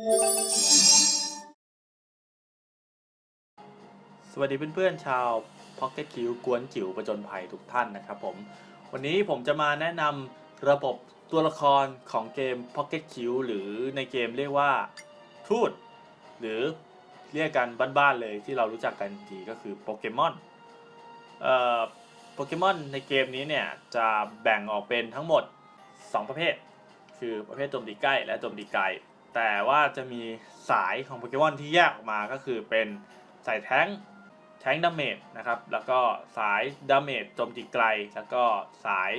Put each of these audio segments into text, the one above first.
สวัสดีเพื่อนๆชาว Pocket Q กวนจิ๋วประจนภัยทุกท่านนะครับผม วันนี้ผมจะมาแนะนำระบบตัวละครของเกม Pocket Q หรือในเกมเรียกว่าทูตหรือเรียกกันบ้านๆเลยที่เรารู้จักกันดีก็คือโปเกมอนโปเกมอนในเกมนี้เนี่ย จะแบ่งออกเป็นทั้งหมด 2 ประเภท คือประเภทโจมตีใกล้และโจมตีไกล แต่ว่าจะมีสายของโปเกมอนที่แยกออกมาก็คือเป็นสายแท้งแท้งดาเมจนะครับ แล้วก็สายดาเมจโจมตีไกล แล้วก็สาย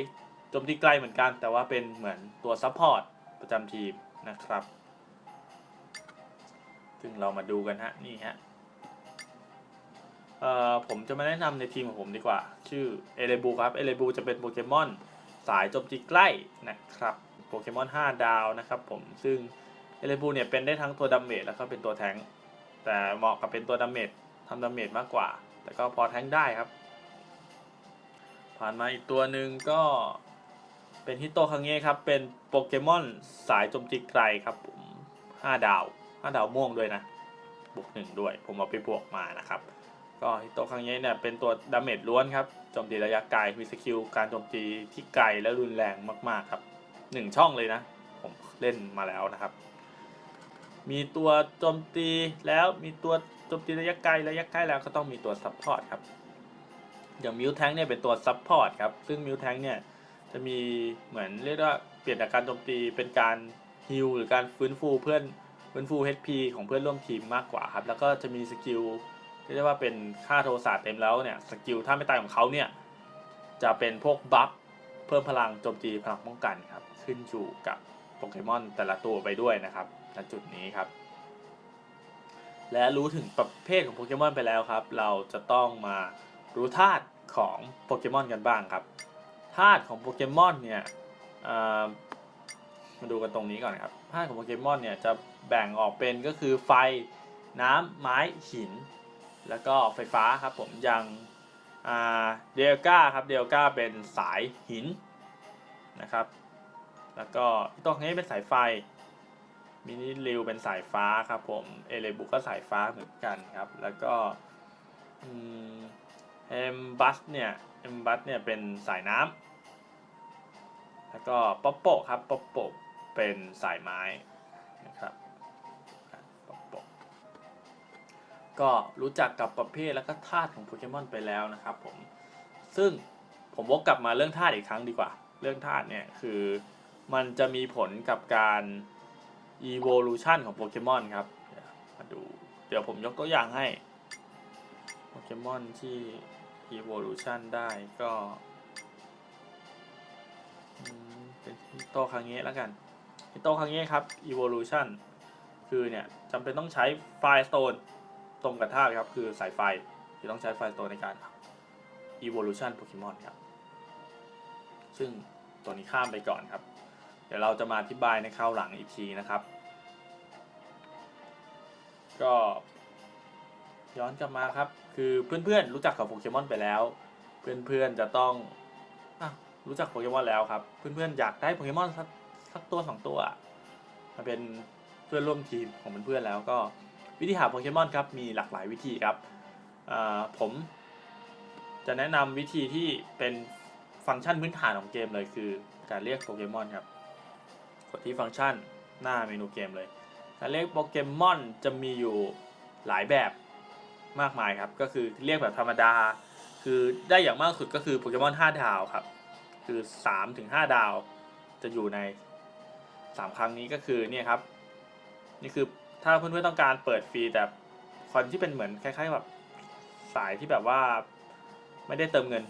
โจมตีไกลเหมือนกัน แต่ว่าเป็นเหมือนตัวซัพพอร์ตประจำทีมนะครับ ซึ่งเรามาดูกันฮะ นี่ฮะ เอ่อ ผมจะมาแนะนำในทีมของผมดีกว่า ชื่อเอเลบูครับ เอเลบูจะเป็นโปเกมอนสายโจมตีใกล้นะครับ โปเกมอน 5 ดาวนะครับผม ซึ่ง เอเลบูเนี่ยเป็นได้ทั้งตัวดาเมจแล้วก็เป็นตัวแทงค์แต่เหมาะกับเป็นตัวดาเมจทำดาเมจมากกว่า แต่ก็พอแทงค์ได้ครับ ผ่านมาอีกตัวหนึ่งก็เป็นฮิโตคังเงะครับ เป็นโปเกมอนสายโจมตีไกลครับผม5ดาว5ดาวม่วงด้วยนะ บวกหนึ่งด้วย ผมเอาไปบวกมานะครับ ก็ฮิโตคังเงะเนี่ยเป็นตัวดาเมจล้วนครับ โจมตีระยะไกล มีสกิลการโจมตีที่ไกลและรุนแรงมากๆครับหนึ่งช่องเลยนะ ผมเล่นมาแล้วนะครับ มีตัวโจมตีแล้วมีตัวโจมตีระยะไกลระยะใกล้แล้วก็ต้องมีตัวซัพพอร์ตครับ อย่างมิวแทงเนี่ยเป็นตัวซัพพอร์ตครับ ซึ่งมิวแทงเนี่ยจะมีเหมือนเรียกว่าเปลี่ยนจากการโจมตีเป็นการฮิลหรือการฟื้นฟูเพื่อนฟื้นฟู HP ของเพื่อนร่วมทีมมากกว่าครับ แล้วก็จะมีสกิลที่เรียกว่าเป็นค่าโทสะเต็มแล้วเนี่ยสกิลถ้าไม่ตายของเขาเนี่ยจะเป็นพวกบัฟเพิ่มพลังโจมตีพลังป้องกันครับ ขึ้นอยู่กับโปเกมอนแต่ละตัวไปด้วยนะครับ ณจุดนี้ครับ และรู้ถึงประเภทของโปเกมอนไปแล้วครับ เราจะต้องมารู้ธาตุของโปเกมอนกันบ้างครับธาตุของโปเกมอนเนี่ยมาดูกันตรงนี้ก่อนครับธาตุของโปเกมอนเนี่ยจะแบ่งออกเป็นก็คือไฟน้ำไม้หิน แล้วก็ไฟฟ้าครับผมอย่างเดลกาครับเดลกาเป็นสายหินนะครับ แล้วก็ตรงนี้เป็นสายไฟ มินิริวเป็นสายฟ้าครับผม เอเลบุก็สายฟ้าเหมือนกันครับ แล้วก็เอ็มบัสเนี่ยเอ็มบัสเนี่ยเป็นสายน้ำแล้วก็ป๊อปโปครับป๊อปโปเป็นสายไม้นะครับป๊อปโปก็รู้จักกับประเภทและก็ธาตุของโปเกมอนไปแล้วนะครับผม ซึ่งผมวกกลับมาเรื่องธาตุอีกครั้งดีกว่า เรื่องธาตุเนี่ยคือมันจะมีผลกับการ evolution ของโปเกมอนครับมาดู เดี๋ยวผมยกตัวอย่างให้โปเกมอนที่ evolution ได้ก็เป็นฮิโตคังเงะแล้วกันฮิโตคังเงะครับ evolution คือเนี่ยจำเป็นต้องใช้ไฟสโตนตรงกับธาตุครับ คือสายไฟที่ต้องใช้ไฟสโตนในการ evolution โปเกมอนครับ ซึ่งตัวนี้ข้ามไปก่อนครับ ดี๋ยวเราจะมาอธิบายในคราวหลังอีกทีนะครับ ก็ย้อนกลับมาครับ คือเพื่อนๆรู้จักกับโปเกมอนไปแล้ว เพื่อนๆจะต้องอรู้จักโปเกมอนแล้วครับ เพื่อนๆอยากได้โปเกมอนสักสักตัวสองตัวมาเป็นเพื่อนร่วมทีมของเพื่อนๆแล้วก็วิธีหาโปเกมอนครับมีหลากหลายวิธีครับผมจะแนะนำวิธีที่เป็นฟังก์ชันพื้นฐานของเกมเลยคือการเรียกโปเกมอนครับ กดที่ฟังก์ชันหน้าเมนูเกมเลยการเรียกโปเกมอนจะมีอยู่หลายแบบมากมายครับ ก็คือเรียกแบบธรรมดา คือได้อย่างมากสุดก็คือโปเกมอน5ดาวครับ คือ3ถึง5ดาวจะอยู่ใน 3 ครั้งนี้ก็คือเนี่ยครับ นี่คือถ้าเพื่อนๆต้องการเปิดฟรีแต่คนที่เป็นเหมือนคล้ายๆแบบสายที่แบบว่าไม่ได้เติมเงิน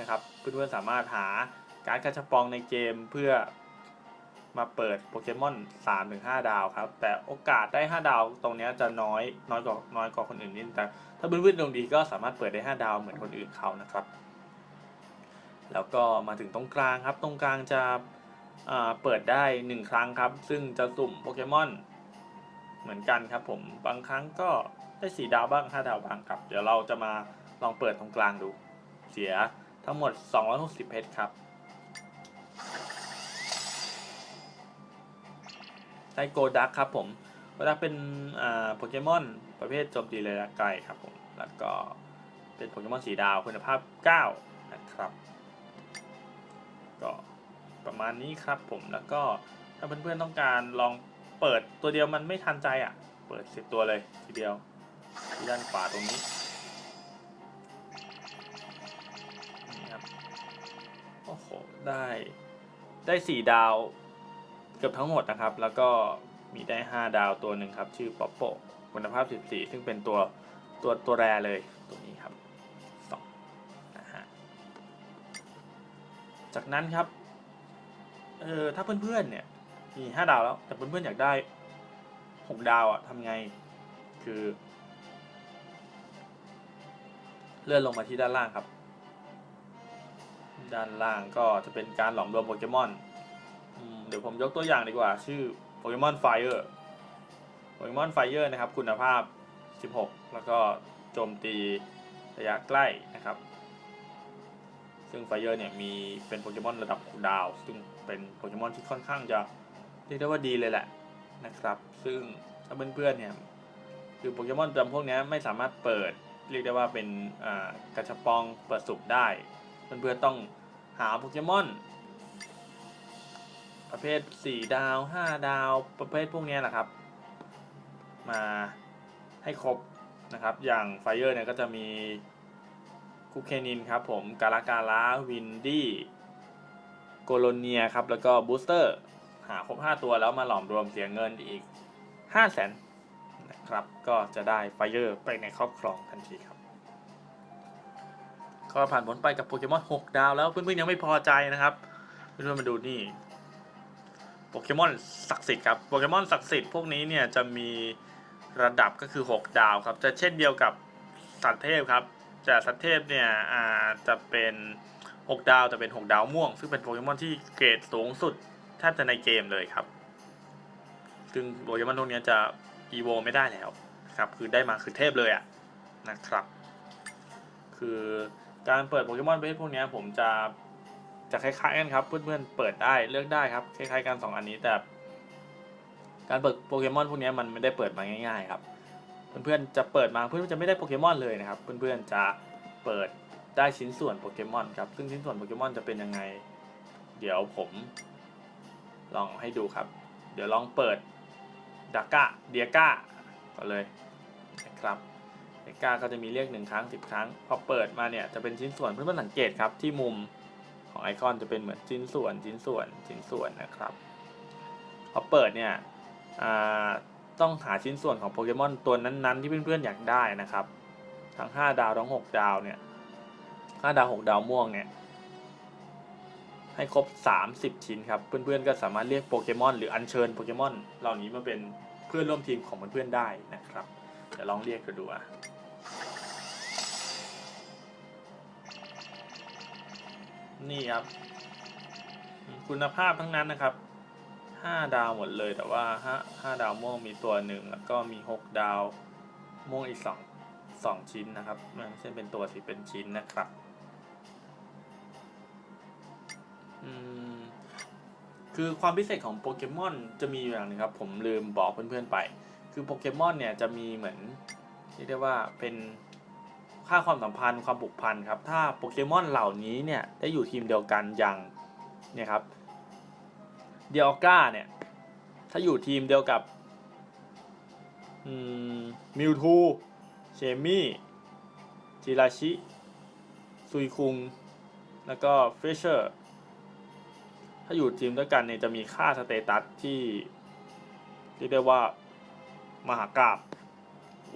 นะครับ เพื่อนๆสามารถหาการดกระชับปองในเกมเพื่อ มาเปิดโปเกมอน3ถึง5ดาวครับ แต่โอกาสได้ 5 ดาวตรงนี้จะน้อยน้อยกว่าน้อยกว่าคนอื่นนิดแต่ถ้าเพื่อนๆดวงดีก็สามารถเปิดได้ 5 ดาวเหมือนคนอื่นเขานะครับ แล้วก็มาถึงตรงกลางครับ ตรงกลางจะเปิดได้ 1 ครั้งครับ ซึ่งจะสุ่มโปเกมอนเหมือนกันครับผมบางครั้งก็ได้4ดาวบ้าง 5 ดาวบ้างครับ เดี๋ยวเราจะมาลองเปิดตรงกลางดูเสียทั้งหมด 260 เพชรครับ ได้โกดักครับผมเวลาเป็นโปเกมอนประเภทโจมตีระยะไกลครับผม แล้วก็เป็นโปเกมอนสีดาวคุณภาพ 9 นะครับ ก็ประมาณนี้ครับผม แล้วก็ถ้าเพื่อนๆต้องการลองเปิดตัวเดียวมันไม่ทันใจอะ เปิดสิบตัวเลยทีเดียวที่ด้านขวาตรงนี้นี่ครับ โอ้โห ได้ ได้สี่ดาว เกือบทั้งหมดนะครับ แล้วก็มีได้ห้าดาวตัวหนึ่งครับ ชื่อป๊อปโปคุณภาพ 14 ซึ่งเป็นตัวตัวตัวแรเลยตัวนี้ครับสองนะฮะจากนั้นครับเออถ้าเพื่อนๆเนี่ยมีห้าดาวแล้ว แต่เพื่อนๆอยากได้หกดาวอะทำไงคือ เลื่อนลงมาที่ด้านล่างครับ ด้านล่างก็จะเป็นการหลอมรวมโปเกมอน เดี๋ยวผมยกตัวอย่างดีกว่า ชื่อโปเกมอนไฟเออร์โปเกมอนไฟเออร์นะครับ คุณภาพ 16 แล้วก็โจมตีระยะใกล้นะครับ ซึ่งไฟเออร์เนี่ยมีเป็นโปเกมอนระดับดาว ซึ่งเป็นโปเกมอนที่ค่อนข้างจะเรียกได้ว่าดีเลยแหละนะครับ ซึ่งถ้าเพื่อนๆเนี่ยคือโปเกมอนจำพวกนี้ไม่สามารถเปิดเรียกได้ว่าเป็นกระชับปองเปิดสุ่มได้ เพื่อนๆต้องหาโปเกมอน ประเภท 4 ดาว 5 ดาว ประเภทพวกนี้แหละครับ มาให้ครบนะครับ อย่างไฟเออร์เนี่ยก็จะมีคุกเคนินครับผม กาลาการาวินดี้โกโลเนียครับ แล้วก็บูสเตอร์ หาครบ 5 ตัวแล้วมาหลอมรวมเสียเงินอีก 5 0 0แสนนะครับ ก็จะได้ไฟเออร์ไปในครอบครองทันทีครับก็ผ่านผลไปกับโปเกมอน 6 ดาวแล้วเพื่อนๆยังไม่พอใจนะครับเพื่อนๆมาดูนี่ โปเกมอนศักดิ์สิทธิ์ครับโปเกมอนศักดิ์สิทธิ์พวกนี้เนี่ยจะมีระดับก็คือ 6 ดาวครับ จะเช่นเดียวกับสัตว์เทพครับแต่สัตว์เทพเนี่ยอาจะเป็น 6 ดาวแต่เป็น 6 ดาวม่วง ซึ่งเป็นโปเกมอนที่เกรดสูงสุดแทบจะในเกมเลยครับ ซึ่งโปเกมอนพวกนี้จะอีโวไม่ได้แล้วครับคือได้มาคือเทพเลยอะนะครับ คือการเปิดโปเกมอนประเภทพวกนี้ผมจะ จะคล้ายๆกันครับเพื่อนๆเปิดได้เลือกได้ครับคล้ายๆกันสองอันนี้แต่ การเปิดโปเกมอนพวกนี้มันไม่ได้เปิดมาง่าย ๆ ครับ เพื่อนๆจะเปิดมาเพื่อนๆจะไม่ได้โปเกมอนเลยนะครับ เพื่อนๆจะเปิดได้ชิ้นส่วนโปเกมอนครับซึ่งชิ้นส่วนโปเกมอนจะเป็นยังไง เดี๋ยวผมลองให้ดูครับ เดี๋ยวลองเปิดดาก้าเดียก้าก่อนเลยนะครับเดียก้าก็จะมีเรียกหนึ่งครั้งสิบครั้ง พอเปิดมาเนี่ยจะเป็นชิ้นส่วนเพื่อนๆสังเกตครับที่มุม ของไอคอนจะเป็นเหมือนชิ้นส่วนชิ้นส่วนชิ้นส่วนนะครับพอเปิดเนี่ยต้องหาชิ้นส่วนของโปเกมอนตัวนั้นๆ ที่เพื่อนๆอยากได้นะครับ ทั้ง 5 ดาวทั้ง 6 ดาวเนี่ย5ดาว 6 ดาวม่วงเนี่ยให้ครบ 30 ชิ้นครับ เพื่อนๆก็สามารถเรียกโปเกมอนหรืออัญเชิญโปเกมอนเหล่านี้มาเป็นเพื่อนร่วมทีมของเพื่อนๆได้นะครับเดี๋ยวลองเรียกกันดูอะ นี่ครับ คุณภาพทั้งนั้นนะครับห้าดาวหมดเลยแต่ว่าห้าดาวม่วงมีตัวหนึ่งแล้วก็มีหกดาวม่วงอีกสองสองชิ้นนะครับไม่ใช่เป็นตัวสิเป็นชิ้นนะครับคือความพิเศษของโปเกมอนจะมีอย่างหนึงครับ ผมลืมบอกเพื่อนๆไป คือโปเกมอนเนี่ยจะมีเหมือนเรียกได้ว่าเป็น ค่าความสัมพันธ์ความผูกพันครับ ถ้าโปเกมอนเหล่านี้เนี่ยได้อยู่ทีมเดียวกันอย่างเนี่ยครับเดียก้าเนี่ยถ้าอยู่ทีมเดียวกับมิวทูเชมี่จิราชิ ซุยคุง แล้วก็เฟเชอร์ ถ้าอยู่ทีมด้วยกันเนี่ยจะมีค่าสเตตัสที่เรียกได้ว่ามหากราบ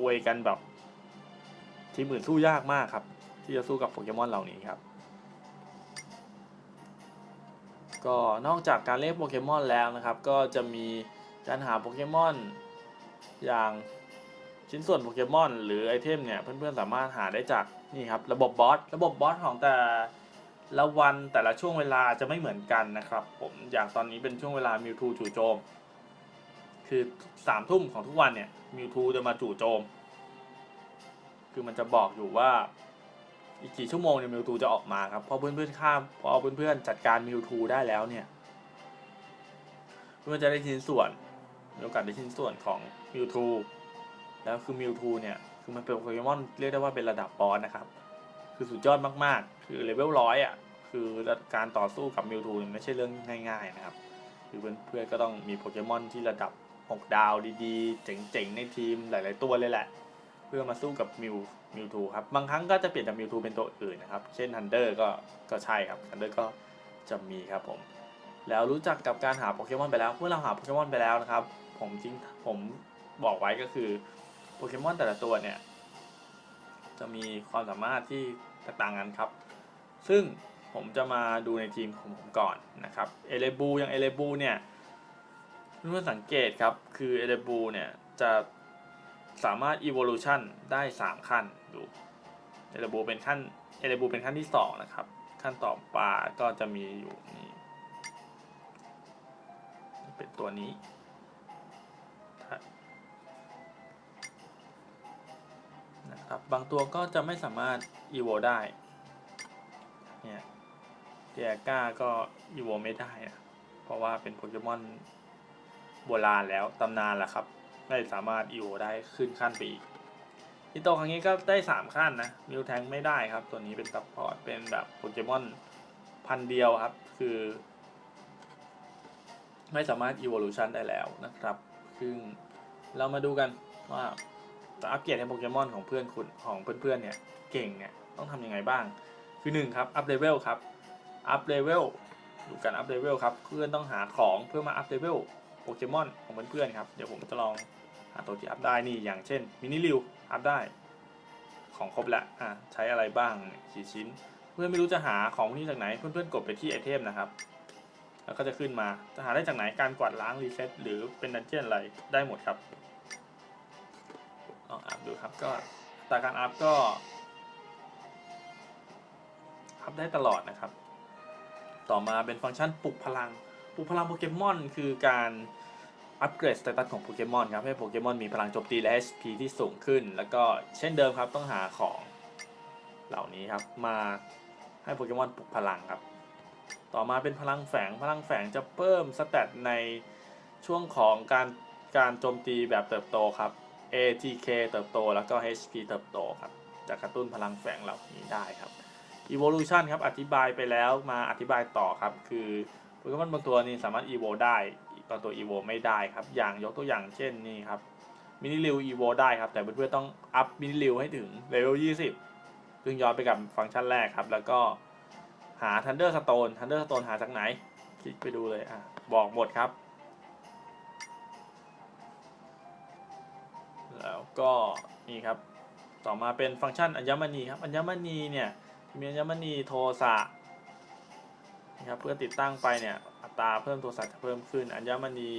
อวยกันแบบ ทีมอื่นสู้ยากมากครับ ที่จะสู้กับโปเกมอนเหล่านี้ครับ ก็นอกจากการเล่นโปเกมอนแล้วนะครับ ก็จะมีการหาโปเกมอนอย่างชิ้นส่วนโปเกมอนหรือไอเทมเนี่ยเพื่อนๆสามารถหาได้จากนี่ครับระบบบอสระบบบอสของแต่ละวันแต่ละช่วงเวลาจะไม่เหมือนกันนะครับ ผมอย่างตอนนี้เป็นช่วงเวลามิวทูจู่โจม คือสามทุ่มของทุกวันเนี่ยมิวทูจะมาจู่โจม คือมันจะบอกอยู่ว่าอีกกี่ชั่วโมงเนี่ยมิวทูจะออกมาครับพอเพื่อนๆข้ามพอเพื่อนๆจัดการมิวทูได้แล้วเนี่ยเพื่อนจะได้ชิ้นส่วนมีโอกาสได้ชิ้นส่วนของมิวทูแล้วคือมิวทูเนี่ยคือมันเป็นโปเกมอนเรียกได้ว่าเป็นระดับบอสนะครับ คือสุดยอดมากๆ คือเลเวลร้อยอะคือการต่อสู้กับมิวทูไม่ใช่เรื่องง่ายๆนะครับ คือเพื่อนๆก็ต้องมีโปเกมอนที่ระดับ 6 ดาวดีๆ เจ๋งๆ ในทีมหลายๆตัวเลยแหละ เพื่อมาสู้กับมิวมิวทูครับ บางครั้งก็จะเปลี่ยนจากมิวทูเป็นตัวอื่นนะครับ เช่นทันเดอร์ก็ก็ใช่ครับทันเดอร์ก็จะมีครับผม แล้วรู้จักกับการหาโปเกมอนไปแล้วเมื่อเราหาโปเกมอนไปแล้วนะครับ ผมจริงผมบอกไว้ก็คือโปเกมอนแต่ละตัวเนี่ย จะมีความสามารถที่แตกต่างกันครับ ซึ่งผมจะมาดูในทีมของผมก่อนนะครับ เอเลบูอย่างเอเลบูเนี่ยเพื่อนสังเกตครับ คือเอเลบูเนี่ยจะ สามารถ evolution ได้ 3 ขั้นดูเอเลบูเป็นขั้นเอเลบูเป็นขั้นที่ 2 นะครับ ขั้นต่อปาก็จะมีอยู่นี่เป็นตัวนี้นะครับบางตัวก็จะไม่สามารถ evo ได้เนี่ยเดียก้าก็อีโวไม่ได้นะเพราะว่าเป็นโปเกมอนโบราณแล้วตำนานแหละครับ ไม่สามารถอีโวได้ขึ้นขั้นไปอีกฮิโตครั้งนี้ก็ได้ 3 ขั้นนะมิวแทงไม่ได้ครับ ตัวนี้เป็นซัพพอร์ตเป็นแบบโปเกมอนพันเดียวครับ คือ ไม่สามารถ evolution ได้แล้วนะครับซึ่งเรามาดูกันว่าจะอัปเกรดให้โปเกมอนของเพื่อนคุณของเพื่อนๆเนี่ยเก่งเนี่ยต้องทำยังไงบ้าง คือ1ครับอัพเลเวลครับอัพเลเวลดูการอัพเลเวลครับเพื่อนต้องหาของเพื่อมาอัพเลเวลโปเกมอนของเพื่อนๆครับ เดี๋ยวผมจะลอง ตัวที่อัพได้นี่อย่างเช่นมินิริวอัพได้ของครบแล้วอะใช้อะไรบ้างกี่ชิ้น เพื่อนไม่รู้จะหาของพวกนี้จากไหนเพื่อนๆกดไปที่ไอเทมนะครับ แล้วก็จะขึ้นมาจะหาได้จากไหนการกวาดล้างรีเซ็ตหรือเป็นดันเจี้ยนอะไรได้หมดครับลองอัพดูครับก็ตาการอัพก็อัพได้ตลอดนะครับ ต่อมาเป็นฟังก์ชันปลุกพลัง ปลุกพลังโปเกมอนคือการ อัปเกรดสเตตัสของโปเกมอนครับให้โปเกมอนมีพลังโจมตีและ HP ที่สูงขึ้น แล้วก็เช่นเดิมครับต้องหาของเหล่านี้ครับมาให้โปเกมอนปลุกพลังครับ ต่อมาเป็นพลังแฝงพลังแฝงจะเพิ่มสเตตในช่วงของการการโจมตีแบบเติบโตครับ ATK เติบโตแล้วก็ HP เติบโตครับจะกระตุ้นพลังแฝงเหล่านี้ได้ครับ evolution ครับอธิบายไปแล้วมาอธิบายต่อครับ คือโปเกมอนบางตัวนี่สามารถ evo ได้ บางตัว evo ไม่ได้ครับ อย่างยกตัวอย่างเช่นนี่ครับมินิริว evo ได้ครับ แต่เพื่อนๆต้องอัพมินิริวให้ถึงเลเวล20 ซึ่งย้อนไปกับฟังก์ชันแรกครับ แล้วก็หา Thunder Stone Thunder Stone หาจากไหน คลิกไปดูเลยอะบอกหมดครับ แล้วก็นี่ครับ ต่อมาเป็นฟังก์ชันอัญมณีครับ อัญมณีเนี่ยมีอัญมณีโทสะนะครับเพื่อติดตั้งไปเนี่ย ตาเพิ่มโทสะจะเพิ่มขึ้น อัญมณี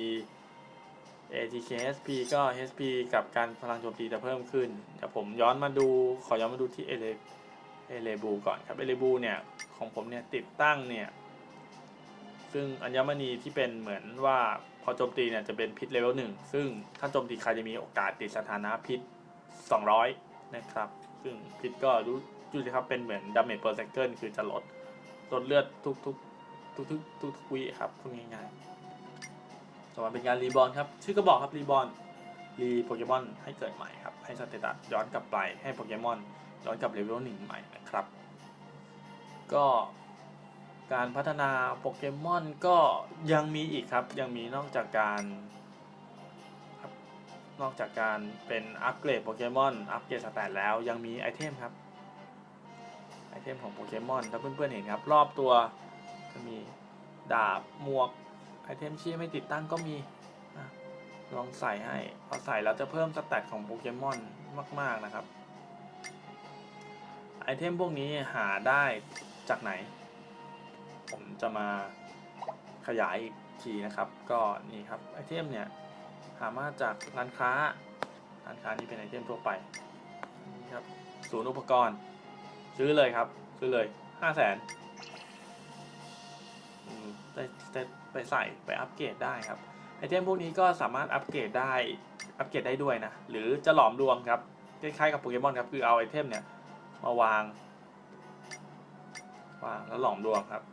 ATK SP ก็ HP กับการพลังโจมตีจะเพิ่มขึ้น เดี๋ยวผมย้อนมาดูขอย้อนมาดูที่เอเลเอเลบูก่อนครับเอเลบูเนี่ยของผมเนี่ยติดตั้งเนี่ย ซึ่งอัญมณีที่เป็นเหมือนว่าพอโจมตีเนี่ยจะเป็นพิษเลเวลหนึ่งซึ่งถ้าโจมตีใครจะมีโอกาสติดสถานะพิษ 200 นะครับ ซึ่งพิษก็รู้ดูสิครับเป็นเหมือนดาเมจเปอร์เซคิลคือจะลดลดเลือดทุกทุก ทุกทุกทุกทุกวิครับพูดง่ายๆต่อมาเป็นการรีบอลครับ ชื่อก็บอกครับรีบอลรีโปเกมอนให้เกิดใหม่ครับ ให้สเตตัสย้อนกลับไปให้โปเกมอนย้อนกลับเลเวลหนึ่งใหม่นะครับ ก็การพัฒนาโปเกมอนก็ยังมีอีกครับ ยังมีนอกจากการนอกจากการเป็นอัปเกรดโปเกมอนอัปเกรดสแตทแล้วยังมีไอเทมครับ ไอเทมของโปเกมอนถ้าเพื่อนๆเห็นครับ รอบตัว จะมีดาบหมวกไอเทมที่ไม่ติดตั้งก็มีลองใส่ให้พอใส่แล้วจะเพิ่มสแตทของโปเกมอนมาก ๆนะครับ ไอเทมพวกนี้หาได้จากไหน ผมจะมาขยายอีกทีนะครับ ก็นี่ครับไอเทมเนี่ยหามาจากร้านค้า ร้านค้านี้เป็นไอเทมทั่วไปนี่ครับศูนย์อุปกรณ์ ซื้อเลยครับ ซื้อเลยห้าแสน ไปไปไปใส่ไปอัปเกรดได้ครับไอเทมพวกนี้ก็สามารถอัปเกรดได้อัปเกรดได้ด้วยนะหรือจะหลอมรวมครับคล้ายๆกับโปเกมอนครับคือเอาไอเทมเนี่ยมาวางวางแล้วหลอมรวมครับ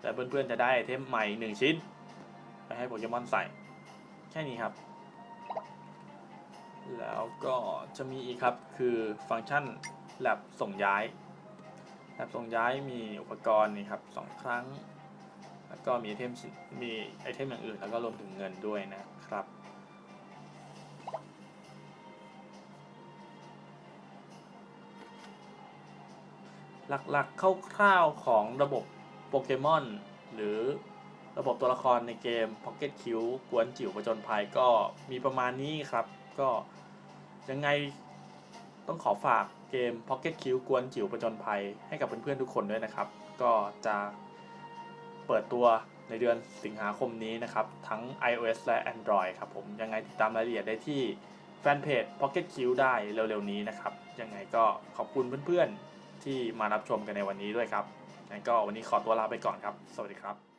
แต่เพื่อนๆจะได้ไอเทมใหม่หนึ่งชิ้น ไปให้โปเกมอนใส่ แค่นี้ครับ แล้วก็จะมีอีกครับคือฟังก์ชันแลบส่งย้ายแลบส่งย้ายมีอุปกรณ์นี่ครับสองครั้ง แล้วก็มีไอเทมมีไอเทมอย่างอื่น แล้วก็รวมถึงเงินด้วยนะครับหลักๆคร่าวๆของระบบโปเกมอนหรือระบบตัวละครในเกม Pocket Q กวนจิ๋วประจนภัยก็มีประมาณนี้ครับ ก็ยังไงต้องขอฝากเกม Pocket Q กวนจิ๋วประจนภัยให้กับเพื่อนๆทุกคนด้วยนะครับ ก็จะ ปิดตัวในเดือนสิงหาคมนี้นะครับ ทั้ง iOS และ Android ครับผม ยังไงติดตามรายละเอียดได้ที่แฟนเพจ Pocket Q ได้เร็วๆนี้นะครับ ยังไงก็ขอบคุณเพื่อนๆที่มารับชมกันในวันนี้ด้วยครับงั้นก็วันนี้ขอตัวลาไปก่อนครับ สวัสดีครับ